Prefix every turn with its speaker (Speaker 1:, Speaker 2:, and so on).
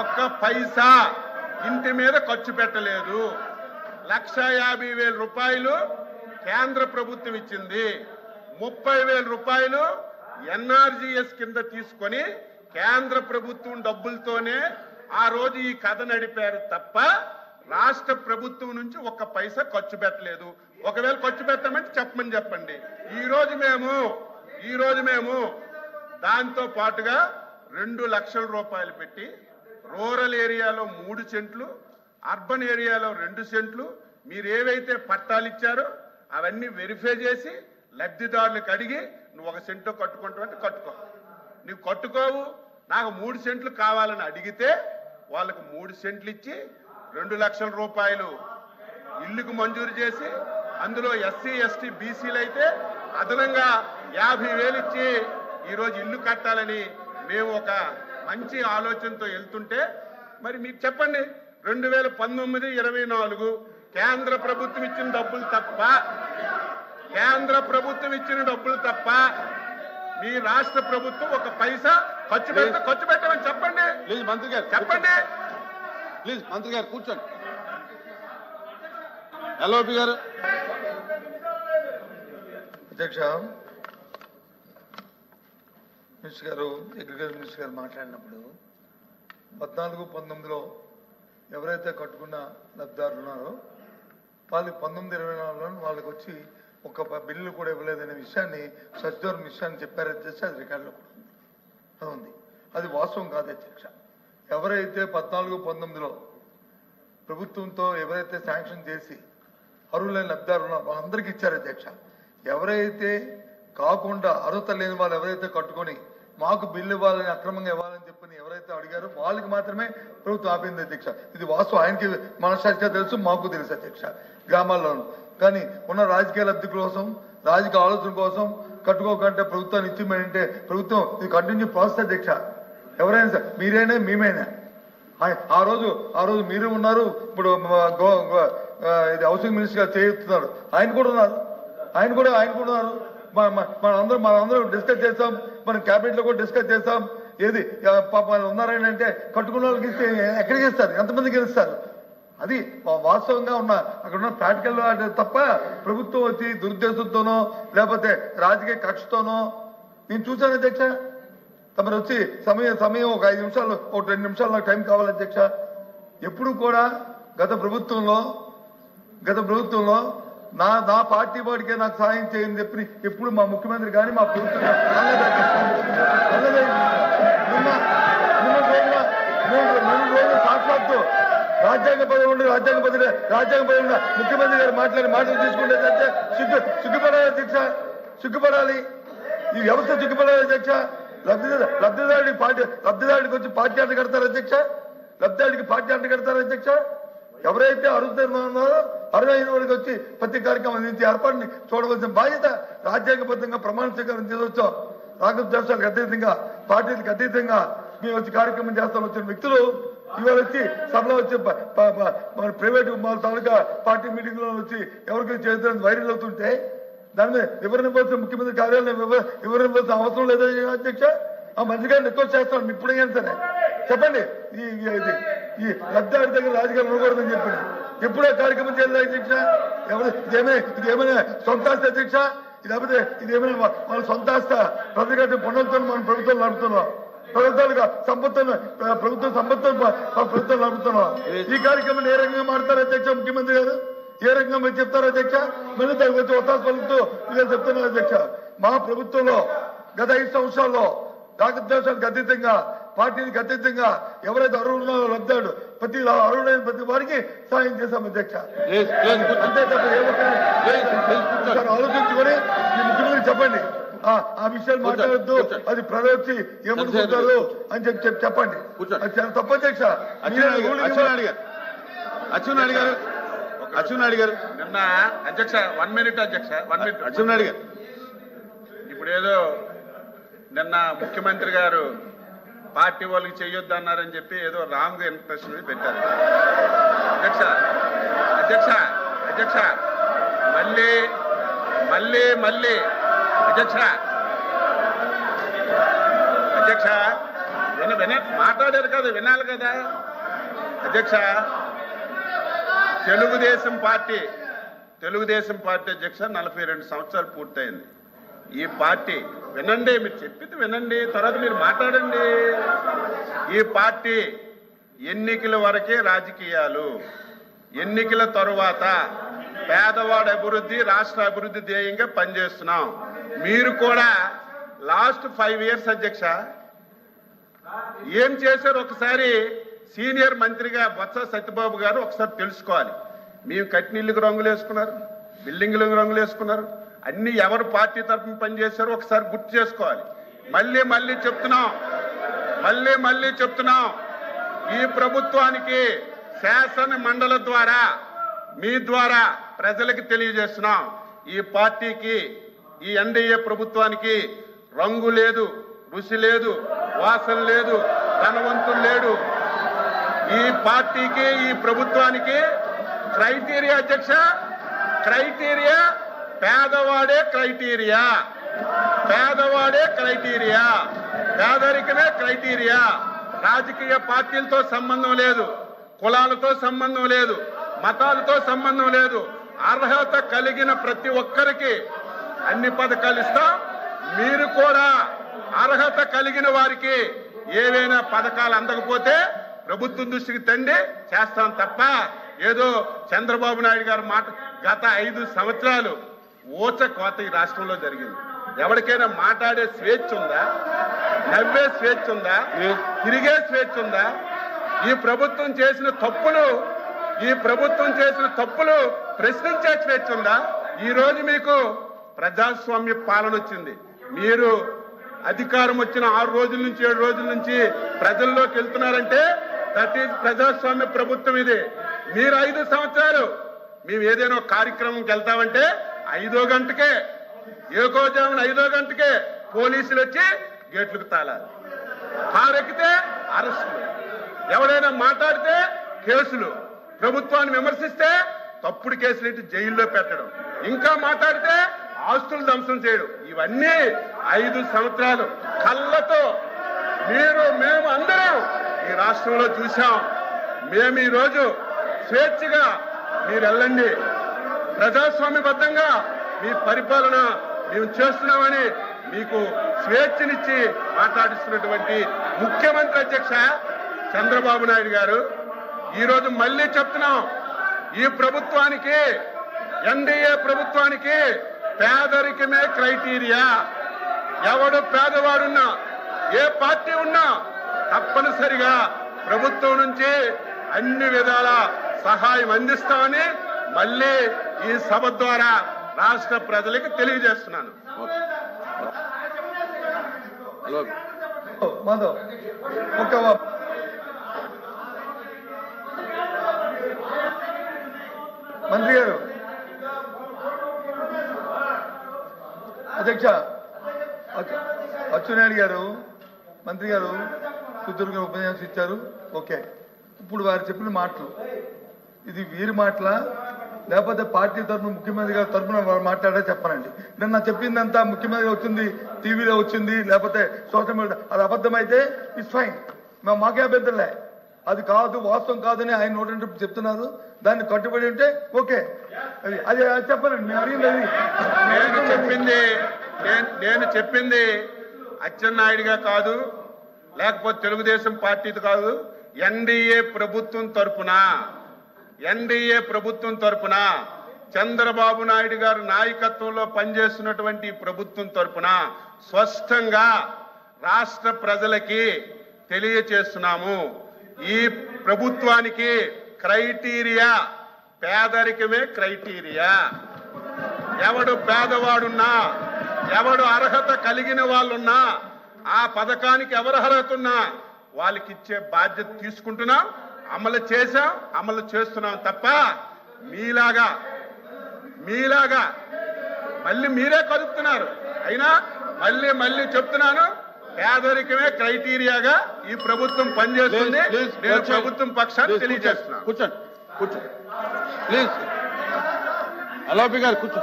Speaker 1: ఒక్క పైసా ఇంటి మీద ఖర్చు పెట్టలేదు. లక్ష యాభై వేల రూపాయలు కేంద్ర ప్రభుత్వం ఇచ్చింది. ముప్పై వేల రూపాయలు ఎన్ఆర్జీఎస్ కింద తీసుకొని కేంద్ర ప్రభుత్వం డబ్బులతోనే ఆ రోజు ఈ కథ నడిపారు తప్ప రాష్ట్ర ప్రభుత్వం నుంచి ఒక్క పైసా ఖర్చు పెట్టలేదు. ఒకవేళ ఖర్చు పెట్టామంటే చెప్పమని చెప్పండి. ఈ రోజు మేము ఈ రోజు మేము దాంతో పాటుగా రెండు లక్షల రూపాయలు పెట్టి రూరల్ ఏరియాలో మూడు సెంట్లు అర్బన్ ఏరియాలో రెండు సెంట్లు. మీరు ఏవైతే పట్టాలు ఇచ్చారో అవన్నీ వెరిఫై చేసి లబ్ధిదారులకు అడిగి నువ్వు ఒక సెంటు కట్టుకుంటావంటే కట్టుకో. నువ్వు కట్టుకోవు నాకు మూడు సెంట్లు కావాలని అడిగితే వాళ్ళకు మూడు సెంట్లు ఇచ్చి రెండు లక్షల రూపాయలు ఇల్లుకు మంజూరు చేసి అందులో ఎస్సీ ఎస్టీ బీసీలు అయితే అదనంగా యాభై వేలు ఇచ్చి ఈరోజు ఇల్లు కట్టాలని మేము ఒక మంచి ఆలోచనతో వెళ్తుంటే మరి మీరు చెప్పండి రెండు వేల పంతొమ్మిది ఇరవై నాలుగు కేంద్ర ప్రభుత్వం ఇచ్చిన డబ్బులు తప్ప కేంద్ర ప్రభుత్వం ఇచ్చిన డబ్బులు తప్ప మీ రాష్ట్ర ప్రభుత్వం ఒక పైసా ఖర్చు పెడితే ఖర్చు పెట్టమని చెప్పండి.
Speaker 2: ప్లీజ్ మంత్రి గారు
Speaker 1: చెప్పండి.
Speaker 2: ప్లీజ్ మంత్రి గారు కూర్చోండి. ఎల్ఓపి గారు.
Speaker 3: అధ్యక్ష మినిస్టర్ గారు అగ్రికల్చర్ మినిస్టర్ గారు మాట్లాడినప్పుడు పద్నాలుగు పంతొమ్మిదిలో ఎవరైతే కట్టుకున్న లబ్ధిదారులు ఉన్నారో వాళ్ళు పంతొమ్మిది ఇరవై నాలుగులో వాళ్ళకి వచ్చి ఒక బిల్లు కూడా ఇవ్వలేదనే విషయాన్ని సచివారు విషయాన్ని చెప్పారు. అధ్యక్ష అది రికార్డులో కూడా ఉంది. అది ఉంది. అది వాస్తవం కాదు అధ్యక్ష. ఎవరైతే పద్నాలుగు పంతొమ్మిదిలో ప్రభుత్వంతో ఎవరైతే శాంక్షన్ చేసి అర్హులైన లబ్ధిదారులు ఉన్నారో వాళ్ళందరికీ ఇచ్చారు అధ్యక్ష. ఎవరైతే కాకుండా అర్హత లేని వాళ్ళు ఎవరైతే కట్టుకొని మాకు బిల్లు ఇవ్వాలని అక్రమంగా ఇవ్వాలని చెప్పని ఎవరైతే అడిగారో వాళ్ళకి మాత్రమే ప్రభుత్వం ఆపింది అధ్యక్ష. ఇది వాస్తవం. ఆయనకి మనసాక్షిగా తెలుసు మాకు తెలుసు అధ్యక్ష. గ్రామాల్లోనూ కానీ ఉన్న రాజకీయ లబ్ధి కోసం రాజకీయ ఆలోచన కోసం కట్టుకోకంటే ప్రభుత్వాన్ని ఇచ్చిమంటే ప్రభుత్వం ఇది కంటిన్యూ ప్రాసెస్ అధ్యక్ష. ఎవరైనా సరే మీరైనా మేమైనా. ఆ రోజు ఆ రోజు మీరు ఉన్నారు. ఇప్పుడు గో- ఇది హౌసింగ్ మినిస్టర్ చేస్తున్నారు. ఆయన కూడా ఉన్నారు. ఆయన కూడా ఆయన కూడా ఉన్నారు. మన మనందరం డిస్కస్ చేస్తాం. మనం క్యాబినెట్లో కూడా డిస్కస్ చేస్తాం. ఏది పాప ఉన్నారని అంటే కట్టుకున్న వాళ్ళకి ఇస్తే ఎక్కడికి ఇస్తారు ఎంతమందికి ఇస్తారు అది వాస్తవంగా ఉన్న అక్కడ ఉన్న ప్రాక్టికల్ తప్ప ప్రభుత్వం వచ్చి దురుద్దేశంతోనో లేకపోతే రాజకీయ కక్షతోనో నేను చూశాను అధ్యక్ష. తమరు వచ్చి సమయం సమయం ఒక ఐదు నిమిషాలు ఒక రెండు నిమిషాలు నాకు టైం కావాలి అధ్యక్ష. ఎప్పుడు కూడా గత ప్రభుత్వంలో గత ప్రభుత్వంలో నా నా పార్టీ వాడికే నాకు సాయం చేయని చెప్పి ఎప్పుడు మా ముఖ్యమంత్రి కానీ మా ప్రభుత్వం నిన్న మూడు రోజులు సాక్షాత్తు రాజ్యాంగ పదవి ఉండి రాజ్యాంగ పదవి రాజ్యాంగ పదవి ఉన్న ముఖ్యమంత్రి గారు మాట్లాడి మాటలు తీసుకుంటే సిగ్గు సిగ్గుపడాలి అధ్యక్ష సిగ్గుపడాలి. ఈ వ్యవస్థ సిగ్గుపడాలి అధ్యక్ష లబ్ధిదారు లబ్ధిదారుడికి పార్టీ లబ్ధిదారుడికి వచ్చి పార్టీ అంట కడతారు అధ్యక్ష లబ్ధిదారుడికి పార్టీ అంట కడతారు అధ్యక్ష ఎవరైతే అరుతున్నారో అర్హైన వారికి వచ్చి ప్రతి కార్యక్రమం అందించే ఏర్పాటుని చూడవలసిన బాధ్యత రాజ్యాంగబద్ధంగా ప్రమాణ స్వీకారం తీసుకొచ్చాం రాఘవ దేశాలకు అతీతంగా పార్టీలకు అతీతంగా మేము వచ్చి కార్యక్రమం చేస్తాం వచ్చిన వ్యక్తులు ఇవాళ వచ్చి సభలో వచ్చి మన ప్రైవేట్ మన తాలూకా పార్టీ మీటింగ్లో వచ్చి ఎవరికి చేతులు వైరల్ అవుతుంటే దాని మీద వివరణ ముఖ్యమంత్రి కార్యాలయం వివరణ ఇవ్వాల్సిన అవసరం లేదా అధ్యక్ష ఆ మంత్రి గారిని రిక్వెస్ట్ చేస్తాను ఇప్పుడైనా సరే. చెప్పండి. ఈ ఈ- ఇది ఈ లబ్ధాడి దగ్గర రాజకీయాలు ఉండకూడదని చెప్పండి ఎప్పుడో కార్యక్రమం చేయాలి దీక్ష ఎవరు? ఇదేమైనా ఇదేమైనా సొంత ఆస్తి అధ్యక్ష ఇది లేకపోతే ఇదేమైనా మన సొంత ఆస్త. ప్రజలు పన్నులతో మనం ప్రభుత్వం నడుపుతున్నాం. ప్రభుత్వాలుగా సంపత్తులు ప్రభుత్వం సంపత్తులు ప్రభుత్వం నడుపుతున్నాం. ఈ కార్యక్రమం ఏ రకంగా మాడతారు అధ్యక్ష ముఖ్యమంత్రి గారు? ఏ రకంగా మీరు చెప్తారు అధ్యక్ష? మళ్ళీ దానికి వచ్చి ఒత్తాసు పలుకుతూ ఇదే చెప్తున్నారు అధ్యక్ష. మా ప్రభుత్వంలో గత ఐదు సంవత్సరాల్లో రాగద్వేషానికి అతీతంగా పార్టీకి అతీతంగా ఎవరైతే అర్హులు లబ్ధాడు ప్రతి అర్హుడైన ప్రతి వారికి సాయం చేశాం అధ్యక్ష. అంతే తప్ప ఆలోచించుకొని ఈ ముఖ్యమంత్రి చెప్పండి. ఆ ఆ విషయాలు మాట్లాడద్దు. అది ప్రజలు వచ్చి ఏమనుకుంటారు అని చెప్పి చెప్పి చెప్పండి. తప్పు అధ్యక్ష. మీరే
Speaker 2: అచ్చెన్నాయుడు గారు అచ్చెన్నాయుడు గారు
Speaker 1: నిన్న అధ్యక్ష వన్ మినిట్ అధ్యక్ష వన్ మినిట్
Speaker 2: అచ్చెన్నాయుడు గారు.
Speaker 1: ఇప్పుడు ఏదో నిన్న ముఖ్యమంత్రి గారు పార్టీ వాళ్ళకి చెయ్యొద్దు అన్నారని చెప్పి ఏదో రాంగ్ ఇంప్రెషన్ పెట్టారు. అధ్యక్ష అధ్యక్ష అధ్యక్ష మళ్ళీ మళ్ళీ మళ్ళీ అధ్యక్ష. అధ్యక్ష విన విన మాట్లాడారు కదా వినాలి కదా. అధ్యక్ష తెలుగుదేశం పార్టీ తెలుగుదేశం పార్టీ అధ్యక్ష నలభై రెండు సంవత్సరాలు పూర్తయింది. ఈ పార్టీ వినండి మీరు చెప్పింది వినండి తర్వాత మీరు మాట్లాడండి. ఈ పార్టీ ఎన్నికల వరకే రాజకీయాలు ఎన్నికల తరువాత పేదవాడు అభివృద్ధి రాష్ట్ర అభివృద్ధి ధ్యేయంగా పనిచేస్తున్నాం. మీరు కూడా లాస్ట్ ఫైవ్ ఇయర్స్ అధ్యక్ష ఏం చేశారు? ఒకసారి సీనియర్ మంత్రిగా బొత్స సత్యబాబు గారు ఒకసారి తెలుసుకోవాలి. మేము కట్టినీళ్ళకి రంగులు వేసుకున్నారు బిల్డింగ్లకు రంగులు వేసుకున్నారు అన్ని ఎవరు పార్టీ తరఫున పనిచేశారో ఒకసారి గుర్తు చేసుకోవాలి. మళ్ళీ మళ్ళీ చెప్తున్నాం. మళ్ళీ మళ్ళీ చెప్తున్నాం. ఈ ప్రభుత్వానికి శాసన మండలి ద్వారా మీ ద్వారా ప్రజలకు తెలియజేస్తున్నాం. ఈ పార్టీకి ఈ ఎన్డీఏ ప్రభుత్వానికి రంగు లేదు రుచి లేదు వాసన లేదు ధనవంతులు లేడు. ఈ పార్టీకి ఈ ప్రభుత్వానికి క్రైటీరియా అధ్యక్ష క్రైటీరియా పేదవాడే క్రైటీరియా. పేదవాడే క్రైటీరియా. పేదరికమే క్రైటీరియా. రాజకీయ పార్టీలతో సంబంధం లేదు. కులాలతో సంబంధం లేదు. మతాలతో సంబంధం లేదు. అర్హత కలిగిన ప్రతి ఒక్కరికి అన్ని పథకాలు ఇస్తాం. మీరు కూడా అర్హత కలిగిన వారికి ఏవైనా పథకాలు అందకపోతే ప్రభుత్వం దృష్టికి తండి చేస్తాం తప్ప ఏదో చంద్రబాబు నాయుడు గారు మాట గత ఐదు సంవత్సరాలు ఊచ కోత ఈ రాష్ట్రంలో జరిగింది. ఎవరికైనా మాట్లాడే స్వేచ్ఛ ఉందా? నవ్వే స్వేచ్ఛ ఉందా? తిరిగే స్వేచ్ఛ ఉందా? ఈ ప్రభుత్వం చేసిన తప్పులు ఈ ప్రభుత్వం చేసిన తప్పులు ప్రశ్నించే స్వేచ్ఛ ఉందా? ఈ రోజు మీకు ప్రజాస్వామ్య పాలన వచ్చింది. మీరు అధికారం వచ్చిన ఆరు రోజుల నుంచి ఏడు రోజుల నుంచి ప్రజల్లోకి వెళ్తున్నారంటే దట్ ఈజ్ ప్రజాస్వామ్య ప్రభుత్వం ఇది. మీరు ఐదు సంవత్సరాలు మేము ఏదైనా కార్యక్రమంకి వెళ్తామంటే ఐదో గంటకే ఏకోజామున ఐదో గంటకే పోలీసులు వచ్చి గేట్లకు తాళాలి కారెక్కితే అరెస్టులు. ఎవడైనా మాట్లాడితే కేసులు. ప్రభుత్వాన్ని విమర్శిస్తే తప్పుడు కేసులు ఇటు జైల్లో పెట్టడం. ఇంకా మాట్లాడితే ఆస్తులు ధ్వంసం చేయడం. ఇవన్నీ ఐదు సంవత్సరాలు కళ్ళతో మీరు మేము అందరం ఈ రాష్ట్రంలో చూసాం మేము ఈ రోజు స్వేచ్ఛగా మీరు వెళ్ళండి. ప్రజాస్వామ్యబద్ధంగా మీ పరిపాలన మేము చేస్తున్నామని మీకు స్వేచ్ఛనిచ్చి మాట్లాడిస్తున్నటువంటి ముఖ్యమంత్రి అధ్యక్ష చంద్రబాబు నాయుడు గారు. ఈరోజు మళ్ళీ చెప్తున్నాం ఈ ప్రభుత్వానికి ఎన్డీఏ ప్రభుత్వానికి పేదరికమే క్రైటీరియా. ఎవడు పేదవాడున్నా ఏ పార్టీ ఉన్నా తప్పనిసరిగా ప్రభుత్వం నుంచి అన్ని విధాల సహాయం అందిస్తామని మళ్ళీ ఈ సభ ద్వారా రాష్ట్ర ప్రజలకు తెలియజేస్తున్నాను.
Speaker 2: హలో.
Speaker 3: మాధవ్ మంత్రి గారు. అధ్యక్ష అచ్చునాయుడు గారు మంత్రి గారు సుదీర్ఘ ఉపన్యాసం ఇచ్చారు. ఓకే. ఇప్పుడు వారు చెప్పిన మాటలు. ఇది వీరి మాటల? లేకపోతే పార్టీ తరఫున ముఖ్యమంత్రి గారి తరఫున మాట్లాడే చెప్పనండి. నిన్న చెప్పిందంతా ముఖ్యమంత్రి వచ్చింది టీవీలో వచ్చింది లేకపోతే సోషల్ మీడియా అది అబద్ధమైతే ఇట్స్ ఫైన్ మేము మాకే అభ్యంతరలే. అది కాదు వాస్తవం కాదని ఆయన నోటి చెప్తున్నారు. దాన్ని కట్టుబడి ఉంటే ఓకే. అది అది చెప్పనండి మేము అడిగింది
Speaker 1: నేను చెప్పింది నేను- చెప్పింది అచ్చెన్నాయుడిగా కాదు లేకపోతే తెలుగుదేశం పార్టీది కాదు ఎన్డీఏ ప్రభుత్వం తరఫున ఎన్డీఏ ప్రభుత్వం తరపున చంద్రబాబు నాయుడు గారు నాయకత్వంలో పనిచేస్తున్నటువంటి ప్రభుత్వం తరపున స్పష్టంగా రాష్ట్ర ప్రజలకి తెలియచేస్తున్నాము. ఈ ప్రభుత్వానికి క్రైటీరియా పేదరికమే క్రైటీరియా. ఎవడు పేదవాడున్నా ఎవడు అర్హత కలిగిన వాళ్ళున్నా ఆ పథకానికి ఎవరు అర్హత ఉన్నా వాళ్ళకి ఇచ్చే బాధ్యత తీసుకుంటున్నాం. అమలు చేశాం అమలు చేస్తున్నాం తప్ప మీలాగా మీలాగా మళ్ళీ మీరే కలుపుతున్నారు అయినా మళ్ళీ మళ్ళీ చెప్తున్నాను పేదరికమే క్రైటీరియాగా ఈ ప్రభుత్వం పనిచేస్తుంది. నేను ప్రభుత్వం పక్షాన్ని తెలియజేస్తున్నాను.
Speaker 2: కూర్చోండి. కూర్చోండి. ప్లీజ్ అలాపి గారు కూర్చో